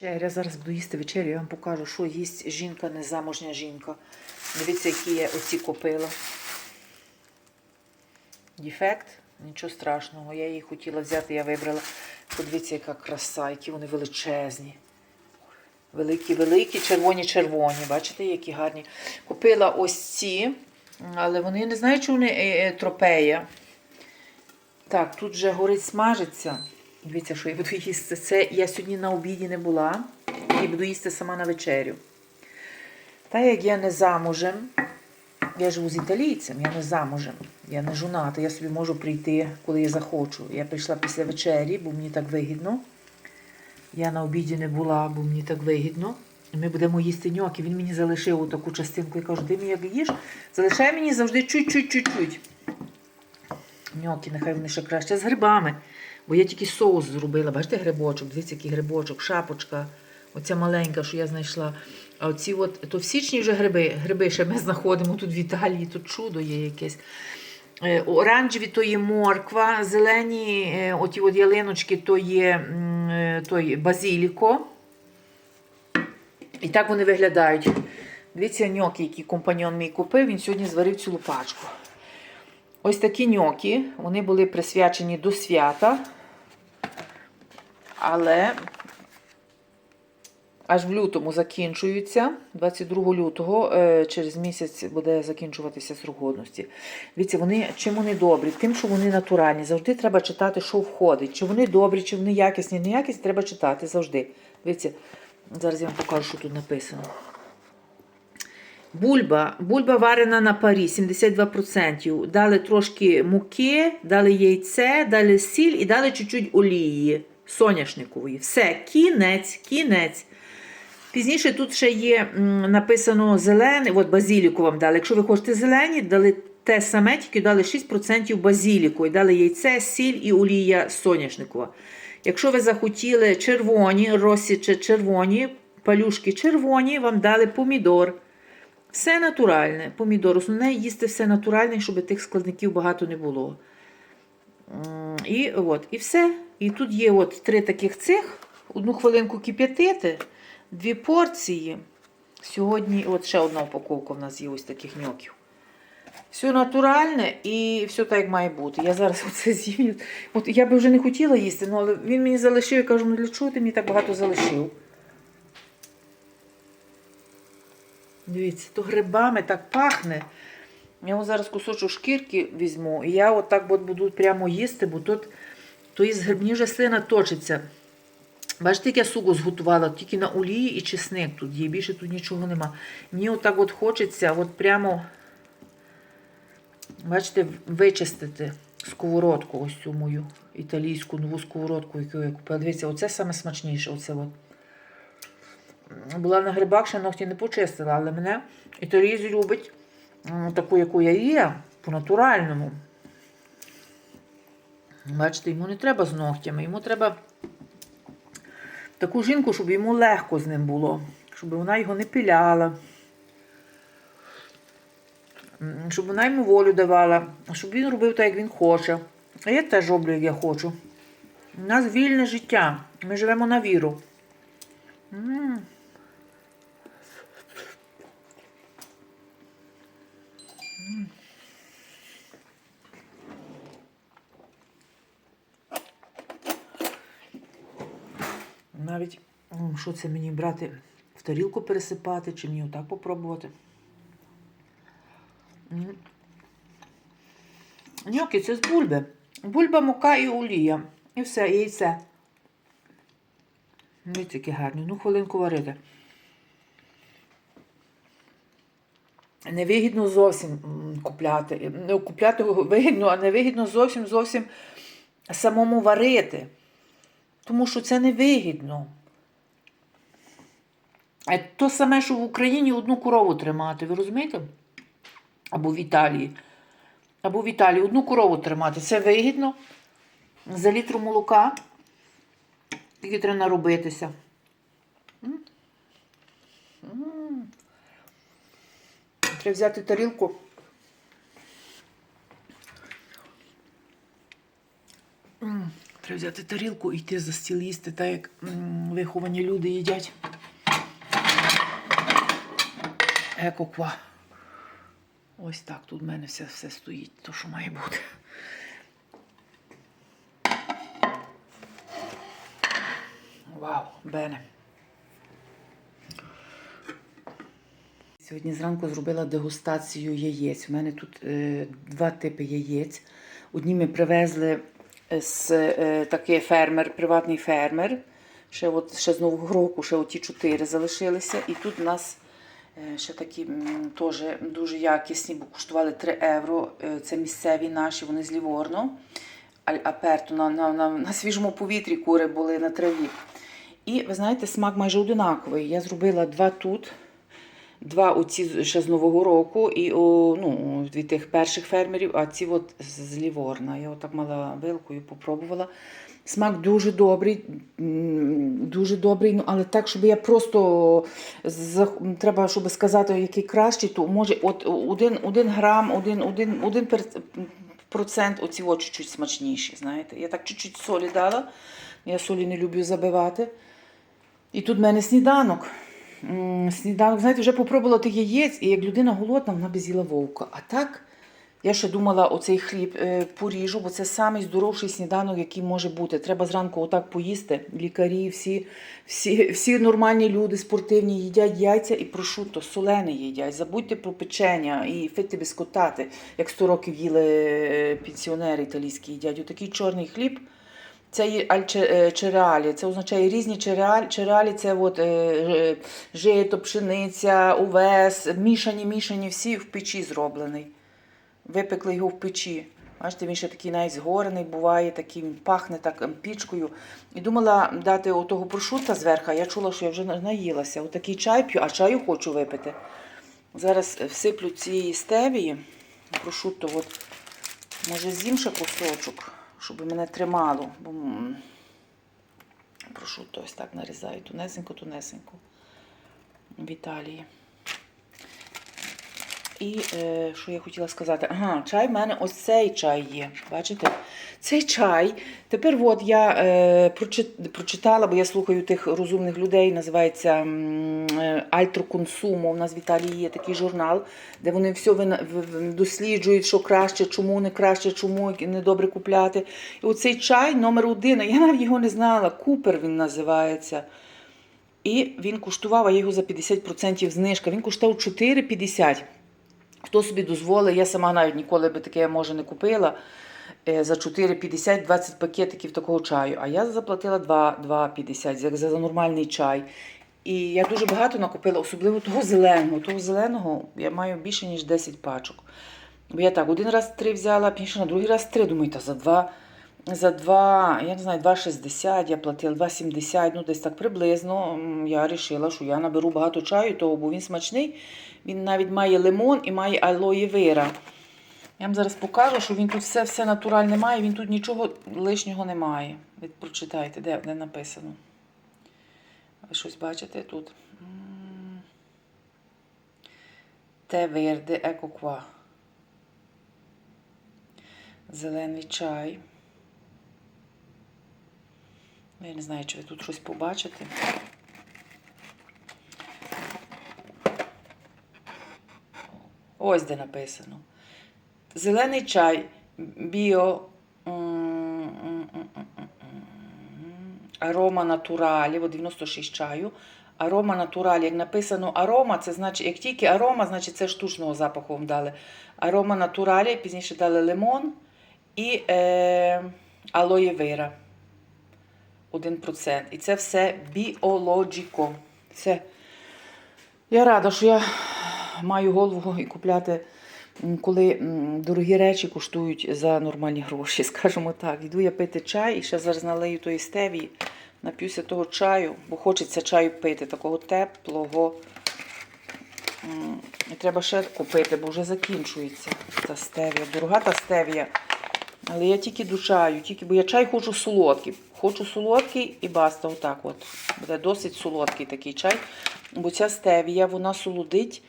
Я зараз буду їсти вечерю, я вам покажу, що їсть жінка, незамужня жінка. Дивіться, які я оці купила. Дефект, нічого страшного. Я її хотіла взяти, я вибрала. Подивіться, яка краса, які вони величезні. Великі, великі, червоні, червоні. Бачите, які гарні. Купила ось ці, але вони не знаю, чи вони е, е, тропея. Так, тут вже горить смажиться. Дивіться, що я буду їсти. Це я сьогодні на обіді не була і буду їсти сама на вечерю. Та як я не замужем, я живу з італійцем, я не замужем, я не жоната, я собі можу прийти, коли я захочу. Я прийшла після вечері, бо мені так вигідно. Я на обіді не була, бо мені так вигідно. І Ми будемо їсти ньоки. Він мені залишив таку частинку. Я кажу, ти мені як їш, залишай мені завжди чуть-чуть-чуть-чуть. Ньоки, нехай вони ще краще з грибами. Бо я тільки соус зробила. Бачите, грибочок, дивіться, який грибочок, шапочка. Оця маленька, що я знайшла. А оці от, то в січні вже гриби. Гриби ще ми знаходимо тут в Італії, тут чудо є якесь. Е, Оранжеві то є морква, зелені е, оті от ялиночки то є е, той базіліко. І так вони виглядають. Дивіться, ньоки, які компаньон мій купив, він сьогодні зварив цілу пачку. Ось такі ньоки, вони були присвячені до свята, але аж в лютому закінчуються. 22 лютого, е, через місяць буде закінчуватися срок годності. Дивіться, вони чим вони добрі? Тим, що вони натуральні. Завжди треба читати, що входить. Чи вони добрі, чи вони якісні, неякісні, треба читати завжди. Дивіться, зараз я вам покажу, що тут написано. Бульба. Бульба варена на парі 72%. Дали трошки муки, дали яйце, дали сіль і дали чуть-чуть олії соняшникової. Все, кінець, кінець. Пізніше тут ще є написано зелений, от базіліку вам дали. Якщо ви хочете зелені, дали те саме, тільки дали 6% базіліку і дали яйце, сіль і олія соняшникова. Якщо ви захотіли червоні, розсіче червоні, палюшки червоні, вам дали помідор. Все натуральне. Помідор. Основне їсти все натуральне, щоб тих складників багато не було. І от, і все. І тут є от три таких цих. Одну хвилинку кип'ятити, дві порції. Сьогодні, от ще одна упаковка в нас є ось таких ньоків. Все натуральне і все так, як має бути. Я зараз оце з'їм. От я би вже не хотіла їсти, ну, але він мені залишив. Я кажу, ну для чого ти мені так багато залишив? Дивіться, то грибами так пахне. Я ось зараз кусочок шкірки візьму, і я отак от буду прямо їсти, бо тут то із грибні вже слина точиться. Бачите, як я сугу зготувала, тільки на олії і чесник тут є, більше тут нічого нема. Мені отак от хочеться, от прямо, бачите, вичистити сковородку, ось цю мою італійську нову сковородку, яку я купила. Дивіться, оце саме смачніше. Оце от. Була на грибах, ще ногті не почистила, але мене італієць любить таку, яку я є, по-натуральному. Бачите, йому не треба з ногтями, йому треба таку жінку, щоб йому легко з ним було, щоб вона його не пиляла, щоб вона йому волю давала, щоб він робив так, як він хоче. А я теж роблю, як я хочу. У нас вільне життя. Ми живемо на віру. Навіть що це мені брати в тарілку пересипати, чи мені отак попробувати. М. Ньоки, це з бульби. Бульба, мука і олія. І все, і яйце. Дивіться, які гарні. Ну, хвилинку варити. Невигідно зовсім купляти. Не купляти вигідно, а невигідно зовсім зовсім самому варити. Тому що це невигідно. А то саме, що в Україні одну корову тримати, ви розумієте? Або в Італії. Або в Італії одну корову тримати. Це вигідно. За літру молока. Тільки треба наробитися. Треба взяти тарілку. Треба взяти тарілку і йти за стіл їсти, так як виховані люди їдять. Екоква. Ось так тут в мене все, все стоїть, то що має бути. Вау, Бене. Сьогодні зранку зробила дегустацію яєць. У мене тут е, два типи яєць. Одні ми привезли з е, такий фермер, приватний фермер. Ще, от, ще з Нового року, ще оті чотири залишилися. І тут у нас е, ще такі м, теж дуже якісні, бо коштували 3 євро. Е, Це місцеві наші, вони з Ліворно. Аль Аперто на, на, на, на свіжому повітрі кури були на траві. І ви знаєте, смак майже одинаковий. Я зробила два тут, два оці ще з Нового року, і о, ну, від тих перших фермерів, а ці от з Ліворна. Я отак мала вилкою, попробувала. Смак дуже добрий, дуже добрий, ну, але так, щоб я просто треба, щоб сказати, який кращий, то може от один, один грам, один, один, один процент оці чуть-чуть смачніші. Знаєте. Я так чуть-чуть солі дала. Я солі не люблю забивати. І тут в мене сніданок. Сніданок, знаєте, вже попробувала тих яєць, і як людина голодна, вона би з'їла вовка. А так, я ще думала, оцей хліб е, поріжу, бо це самий здоровший сніданок, який може бути. Треба зранку отак поїсти. Лікарі, всі, всі, всі нормальні люди, спортивні, їдять яйця і прошутто, солене їдять. Забудьте про печення і фити біскотати, як 100 років їли е, пенсіонери італійські їдять. Отакий чорний хліб. Це є альчереалі, це означає різні череалі. Череалі це от, е, е, жито, пшениця, овес, мішані, мішані, всі в печі зроблений. Випекли його в печі. Бачите, він ще такий навіть згорений буває, такий він пахне так ем, пічкою. І думала дати отого прошута зверху. Я чула, що я вже на- наїлася. Отакий чай п'ю, а чаю хочу випити. Зараз всиплю цієї стевії. Прошутто, от, може, з'їм ще кусочок, щоб мене тримало. Бо Прошу, ось так нарізаю. Тунесенько, тунесенько. В Італії. І е, що я хотіла сказати? Ага, чай в мене ось цей чай є. Бачите? Цей чай. Тепер от я е, прочитала, бо я слухаю тих розумних людей, називається е, Альтро Консумо. У нас в Італії є такий журнал, де вони все досліджують, що краще, чому не краще, чому не добре купляти. І оцей чай номер один, я навіть його не знала. Купер він називається. І він коштував, а його за 50% знижка. Він коштував 4,50. Хто собі дозволить, я сама навіть ніколи би таке може не купила. е, За 4,50 20 пакетиків такого чаю. А я заплатила 2,50 за, за, за нормальний чай. І я дуже багато накупила, особливо того зеленого. Того зеленого я маю більше, ніж 10 пачок. Бо я так один раз три взяла, пізніше на другий раз три. Думаю, та за два, за два, я не знаю, 2,60 я платила, 2,70, ну десь так приблизно. Я вирішила, що я наберу багато чаю, того, бо він смачний. Він навіть має лимон і має алоє вера. Я вам зараз покажу, що він тут все, все натуральне має, він тут нічого лишнього не має. Ви прочитайте, де, де написано. Ви щось бачите тут? Те верде, еко ква. Зелений чай. Я не знаю, чи ви тут щось побачите. Ось де написано. Зелений чай біо арома натуралі, от 96 чаю. Арома натуралі. Як написано арома, це значить, як тільки арома, значить це штучного запаху вам дали. Арома натуралі, пізніше дали лимон і е, алоє вера. 1%. І це все біологіко. Це я рада, що я маю голову і купляти, коли дорогі речі коштують за нормальні гроші, скажімо так. Йду я пити чай і ще зараз налию тої стевії, нап'юся того чаю, бо хочеться чаю пити, такого теплого. І треба ще купити, бо вже закінчується та стевія. Дорога та стевія. Але я тільки до чаю, тільки, бо я чай хочу солодкий. Хочу солодкий і баста, отак от. Буде досить солодкий такий чай. Бо ця стевія, вона солодить.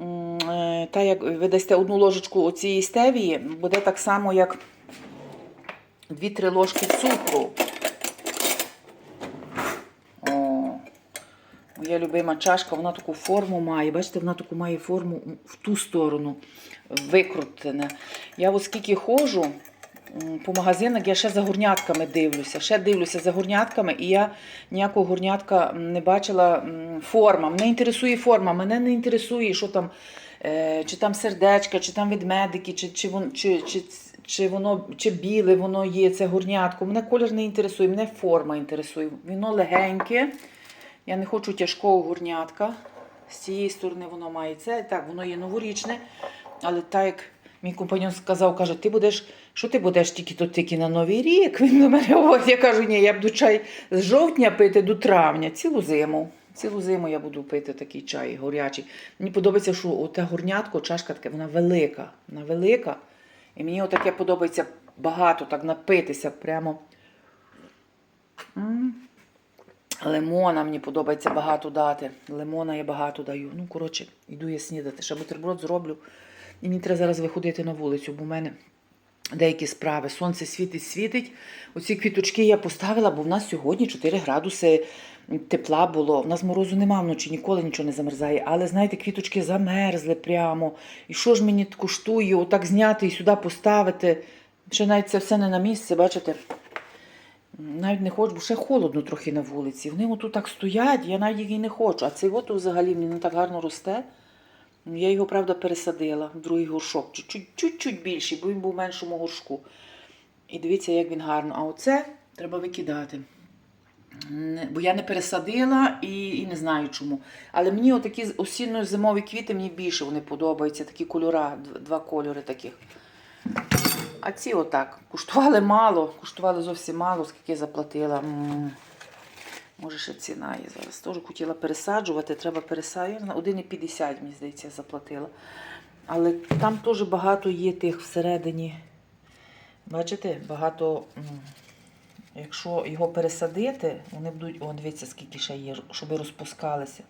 Е, Та як ви дасте одну ложечку оцієї стевії, буде так само, як 2-3 ложки цукру. О, моя любима чашка, вона таку форму має. Бачите, вона таку має форму в ту сторону викрутена. Я от скільки ходжу по магазинах, я ще за горнятками дивлюся. Ще дивлюся за горнятками, і я ніякого горнятка не бачила форма. Мене інтересує форма, мене не інтересує, що там, е, чи там сердечка, чи там ведмедики, чи, чи, чи, чи, чи воно чи біле воно є, це горнятко. Мене колір не інтересує, мене форма інтересує. Воно легеньке. Я не хочу тяжкого горнятка. З цієї сторони воно має це. Так, воно є новорічне, але так як мій компаньон сказав, каже, ти будеш, що ти будеш тільки то тільки на Новий рік? Він до мене говорить, я кажу, ні, я буду чай з жовтня пити до травня, цілу зиму. Цілу зиму я буду пити такий чай горячий. Мені подобається, що оте горнятко, чашка така, вона велика. Вона велика. І мені отаке подобається багато, так напитися прямо. Лимона мені подобається багато дати. Лимона я багато даю. Ну, коротше, йду я снідати. Ще бутерброд зроблю. І мені треба зараз виходити на вулицю, бо в мене деякі справи. Сонце світить, світить. Оці квіточки я поставила, бо в нас сьогодні 4 градуси тепла було. У нас морозу нема вночі, ніколи нічого не замерзає. Але знаєте, квіточки замерзли прямо. І що ж мені коштує отак зняти і сюди поставити? Ще навіть це все не на місці, бачите? Навіть не хочу, бо ще холодно трохи на вулиці. Вони отут так стоять, я навіть і не хочу. А цей от взагалі мені не так гарно росте. Я його, правда, пересадила в другий горшок. Чуть-чуть, більший, бо він був в меншому горшку. І дивіться, як він гарно. А оце треба викидати. Бо я не пересадила і, і не знаю чому. Але мені отакі осінньо-зимові квіти мені більше вони подобаються. Такі кольора, два кольори таких. А ці отак. Куштували мало, куштували зовсім мало, скільки я заплатила. Може, ще ціна є зараз. Теж хотіла пересаджувати, треба пересаджувати. 1,50, мені здається, заплатила. Але там теж багато є тих всередині. Бачите, багато. Якщо його пересадити, вони будуть, о, дивіться, скільки ще є, щоб розпускалися.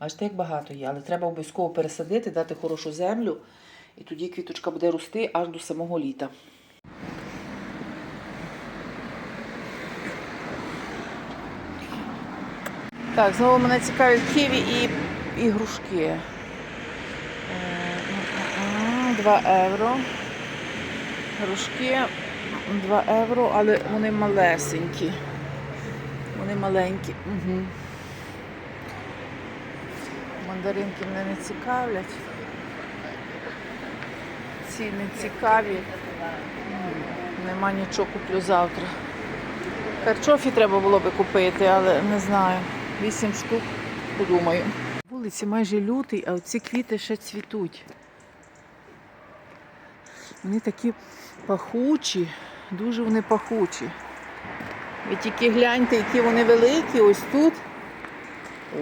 Бачите, як багато є. Але треба обов'язково пересадити, дати хорошу землю, і тоді квіточка буде рости аж до самого літа. Так, знову мене цікавить ківі і ігрушки. Е, 2 євро. Грушки 2 євро, але вони малесенькі. Вони маленькі. Угу. Мандаринки мене не цікавлять. Ці не цікаві. Нема нічого, куплю завтра. Карчофі треба було би купити, але не знаю. Вісім штук, подумаю. Вулиці майже лютий, а оці квіти ще цвітуть. Вони такі пахучі, дуже вони пахучі. Ви тільки гляньте, які вони великі, ось тут.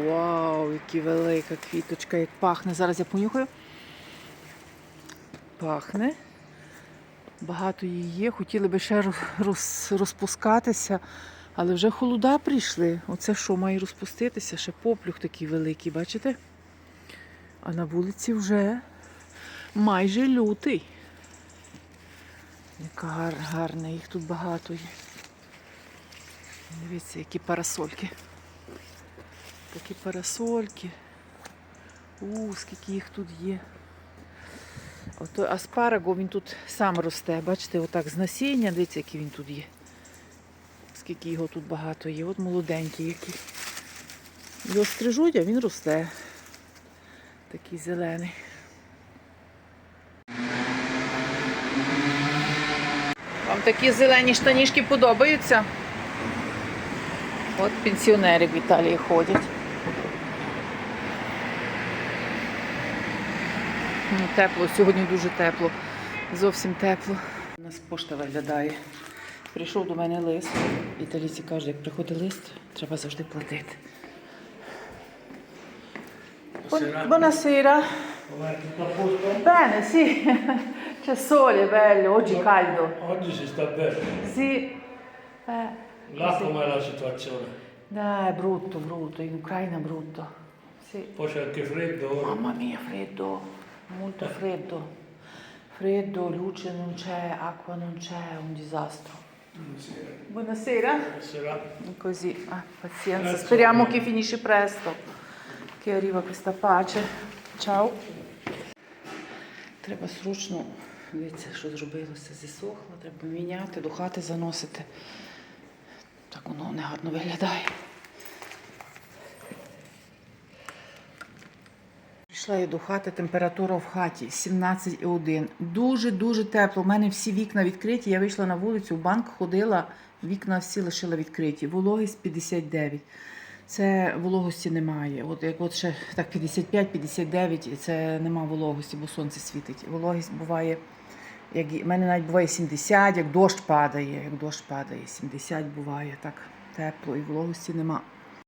Вау, які велика квіточка, як пахне. Зараз я понюхаю. Пахне. Багато її є. Хотіли би ще роз, розпускатися, але вже холода прийшли. Оце що має розпуститися? Ще поплюх такий великий, бачите? А на вулиці вже майже лютий. Яка гар, гарна, їх тут багато є. Дивіться, які парасольки. Такі парасольки. У, скільки їх тут є. Ото аспараго, він тут сам росте. Бачите, отак з насіння, дивіться, який він тут є. Скільки його тут багато є. От молоденький який. Його стрижуть, а він росте. Такий зелений. Вам такі зелені штанішки подобаються? От пенсіонери в Італії ходять. Ну, тепло, сьогодні дуже тепло. Зовсім тепло. У нас пошта виглядає. Прийшов до мене лист. Італійці кажуть, як приходить лист, треба завжди платити. Buonasera. Tutto a posto? Bene, sì. C'è sole, bello, oggi caldo. Oggi si sta bene. Sì. Eh, Là com'è la situazione? dai, brutto, brutto, in Ucraina brutto. Sì. Poi c'è anche freddo ora. Mamma mia, freddo, molto freddo. Freddo, luce non c'è, acqua non c'è, è un disastro. Buonasera. Buonasera. Così, ah, pazienza. Grazie. Speriamo che finisce presto. Che arriva questa pace. Ciao. Треба срочно, дивіться, що зробилося, зісохло, треба міняти, до хати заносити. Так воно негарно виглядає. Прийшла я до хати, температура в хаті 17,1. Дуже-дуже тепло. У мене всі вікна відкриті. Я вийшла на вулицю, в банк ходила, вікна всі лишила відкриті. Вологість 59. Це вологості немає. От як от ще так 55-59, це нема вологості, бо сонце світить. Вологість буває, як в мене навіть буває 70, як дощ падає, як дощ падає, 70 буває так тепло і вологості нема.